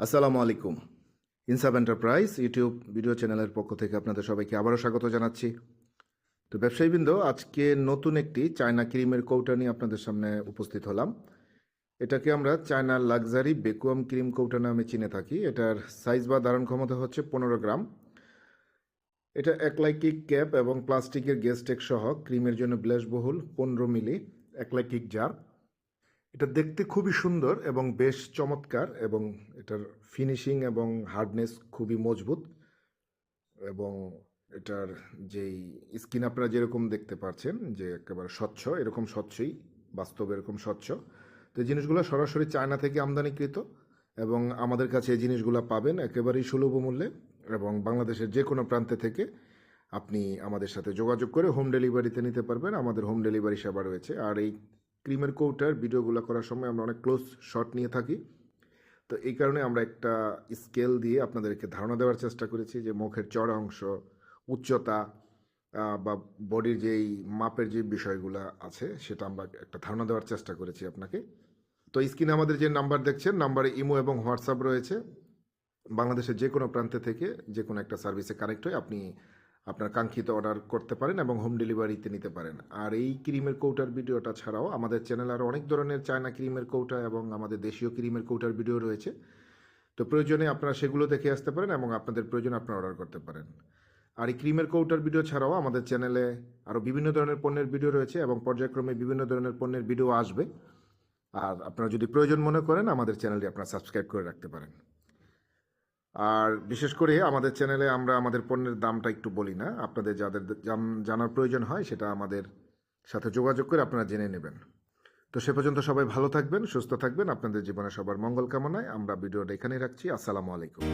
আসসালামু আলাইকুম। ইনসাব enterprise YouTube video চ্যানেলের পক্ষ থেকে আপনাদের সবাইকে আবারও স্বাগত জানাচ্ছি। তো ব্যবসায়ীবৃন্দ, আজকে নতুন একটি চায়না ক্রিমের কৌটা নিয়ে আপনাদের সামনে উপস্থিত হলাম। এটাকে আমরা চায়না লাক্সারি বেকুয়াম ক্রিম কৌটা নামে চিনে থাকি। এটার সাইজ বা ধারণ ক্ষমতা হচ্ছে পনেরো গ্রাম। এটা একলাইকিক ক্যাপ এবং প্লাস্টিকের গেস্টেক সহ ক্রিমের জন্য বিলাসবহুল, পনেরো মিলি একলাইকিক জার। এটা দেখতে খুবই সুন্দর এবং বেশ চমৎকার এবং এটার ফিনিশিং এবং হার্ডনেস খুবই মজবুত এবং এটার যেই স্কিন আপনারা যেরকম দেখতে পাচ্ছেন যে একেবারে স্বচ্ছ, এরকম স্বচ্ছই, বাস্তব এরকম স্বচ্ছ। তো এই জিনিসগুলো সরাসরি চায়না থেকে আমদানিকৃত এবং আমাদের কাছে এই জিনিসগুলো পাবেন একেবারেই সুলভ মূল্যে এবং বাংলাদেশের যে কোনো প্রান্তে থেকে আপনি আমাদের সাথে যোগাযোগ করে হোম ডেলিভারিতে নিতে পারবেন। আমাদের হোম ডেলিভারি সেবা রয়েছে আর এই ক্রিমের কৌটার ভিডিওগুলো করার সময় আমরা অনেক ক্লোজ শট নিয়ে থাকি। তো এই কারণে আমরা একটা স্কেল দিয়ে আপনাদেরকে ধারণা দেওয়ার চেষ্টা করেছি যে মুখের চড়া অংশ, উচ্চতা বা বডির যেই মাপের যে বিষয়গুলো আছে সেটা আমরা একটা ধারণা দেওয়ার চেষ্টা করেছি আপনাকে। তো স্ক্রিনে আমাদের যে নাম্বার দেখছেন নাম্বারে ইমো এবং হোয়াটসঅ্যাপ রয়েছে। বাংলাদেশের যে কোনো প্রান্তে থেকে যে কোনো একটা সার্ভিসে কানেক্ট হয়ে আপনি আপনার কাঙ্ক্ষিত অর্ডার করতে পারেন এবং হোম ডেলিভারিতে নিতে পারেন। আর এই ক্রিমের কৌটার ভিডিওটা ছাড়াও আমাদের চ্যানেলে আরও অনেক ধরনের চায়না ক্রিমের কৌটা এবং আমাদের দেশীয় ক্রিমের কৌটার ভিডিও রয়েছে। তো প্রয়োজনে আপনারা সেগুলো দেখে আসতে পারেন এবং আপনাদের প্রয়োজনে আপনারা অর্ডার করতে পারেন। আর এই ক্রিমের কৌটার ভিডিও ছাড়াও আমাদের চ্যানেলে আরও বিভিন্ন ধরনের পণ্যের ভিডিও রয়েছে এবং পর্যায়ক্রমে বিভিন্ন ধরনের পণ্যের ভিডিও আসবে। আর আপনারা যদি প্রয়োজন মনে করেন, আমাদের চ্যানেলটি আপনারা সাবস্ক্রাইব করে রাখতে পারেন। আর বিশেষ করে আমাদের চ্যানেলে আমরা আমাদের পণ্যের দামটা একটু বলি না। আপনাদের যাদের জান- জানার প্রয়োজন হয় সেটা আমাদের সাথে যোগাযোগ করে আপনারা জেনে নেবেন। তো সে পর্যন্ত সবাই ভালো থাকবেন, সুস্থ থাকবেন। আপনাদের জীবনে সবার মঙ্গল কামনায় আমরা ভিডিওটা এখানেই রাখছি। আসসালামু আলাইকুম।